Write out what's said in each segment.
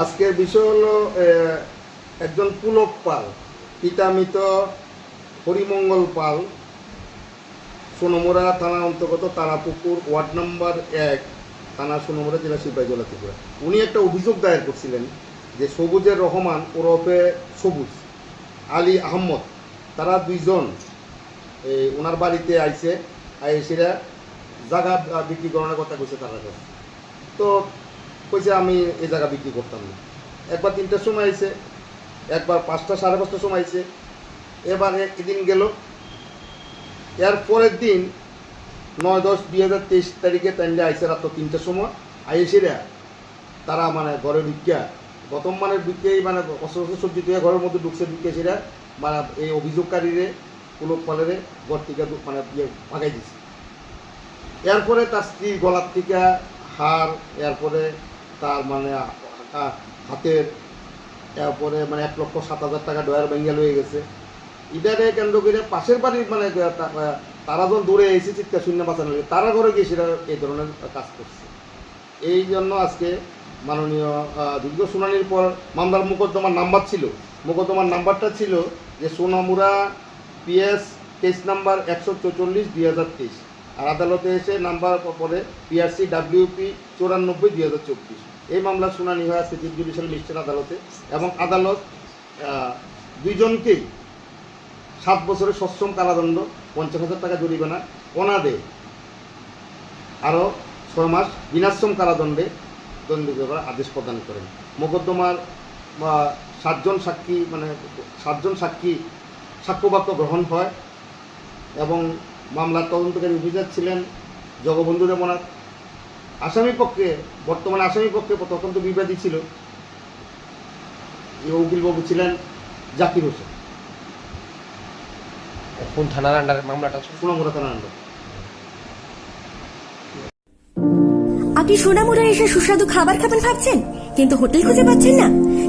আজকের বিষয় হলো একজন পুলক পাল, পিতামিত হরিমঙ্গল পাল, সোনমুরা থানা অন্তর্গত তারাপুকুর, ওয়ার্ড নম্বর এক, থানা সোনমুরা, জেলা সিপাহীজলা ত্রিপুরা। উনি একটা অভিযোগ দায়ের করছিলেন যে সবুজের রহমান ওরফে সবুজ, আলী আহমদ তারা দুইজন এই ওনার বাড়িতে আইছে আইসিরা জায়গা বিক্রি করানোর কথা কইছে তারা। কাছে তো কইছে আমি এই জায়গা বিক্রি করতাম না। একবার তিনটার সময় আইছে, একবার পাঁচটা, সাড়ে পাঁচটার সময় আইছে। এবার একদিন গেল। এর পরের দিন নয় দশ দুই হাজার তেইশ তারিখে তাইলে আইসে রাত তিনটার সময়। আইসিরা তারা মানে ঘরে ঢুকিয়া প্রথম মানে ঢুকেই মানে অস্ত্র অস্ত্র সবজি দিয়ে ঘরের মধ্যে ঢুকছে ঢুকে সেরা মানে এই অভিযোগকারীরে কোনো ফলেরে ঘর থেকে মানে ইয়ে ভাগাই দিছে। এরপরে তার স্ত্রীর গলার থেকে হার, এরপরে তার মানে হাতের, এরপরে মানে এক লক্ষ সাত হাজার টাকা ডয়ার বেঙ্গেল হয়ে গেছে। ইটারে কেন্দ্র করে পাশের বাড়ির মানে তারা যখন দৌড়ে এসে চিৎকার শূন্য বাঁচানো লাগে, তারা ঘরে গিয়ে সেটা, এই ধরনের কাজ করছে। এই জন্য আজকে মাননীয় দীর্ঘ শুনানির পর মামলার মোকদ্দমার নাম্বার ছিল। মোকদ্দমার নাম্বারটা ছিল যে সোনামুরা পিএস কেস নাম্বার একশো চৌচল্লিশ দুই হাজার তেইশ। আর আদালতে এসে নাম্বার পরে পিআরসি ডাব্লিউপি চৌরানব্বই দুই হাজার চব্বিশ। এই মামলার শুনানি হয় আজকে চিফ জুডিশিয়াল ম্যাজিস্ট্রেট আদালতে এবং আদালত দুইজনকেই সাত বছরের সশ্রম কারাদণ্ড, পঞ্চাশ হাজার টাকা জরিমানা, অনাদে আরও ছয় মাস বিনাশ্রম কারাদণ্ডে দণ্ডিত করার আদেশ প্রদান করেন। মোকদ্দমার সাতজন সাক্ষী মানে সাতজন সাক্ষী সাক্ষ্যবাক্য গ্রহণ হয় এবং মামলার তদন্তকারী অভিজাত ছিলেন জগবন্ধু রেমনাথ আসামি পক্ষে বর্তমানে আসামি পক্ষে তখন তো বিবাদী ছিল। এই উকিলবাবু ছিলেন জাকির হোসেন। কোন থানার আন্ডারে মামলাটা? সুনামুরা থানার আন্ডার আপনি সোনামুড়া এসে সুস্বাদু খাবার খাবেন ভাবছেন? কিন্তু হোটেল খুঁজে পাচ্ছেন না।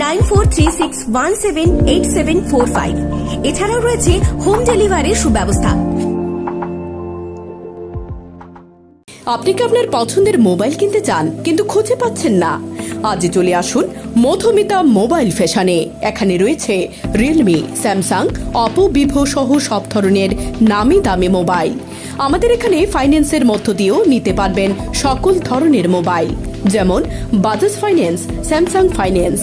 nine four three six one seven eight seven four five. এছাড়াও রয়েছে হোম ডেলিভারির সুব্যবস্থা। আপনি কি আপনার পছন্দের মোবাইল কিনতে চান, কিন্তু খুঁজে পাচ্ছেন না? আজ চলে আসুন মধুমিতা মোবাইল ফ্যাশনে। এখানে রয়েছে রিয়েলমি স্যামসাং অপো ভিভো সহ সব ধরনের নামি দামি মোবাইল। আমাদের এখানে ফাইন্যান্সের মধ্য দিয়েও নিতে পারবেন সকল ধরনের মোবাইল। যেমন বাজাজ ফাইন্যান্স স্যামসাং ফাইন্যান্স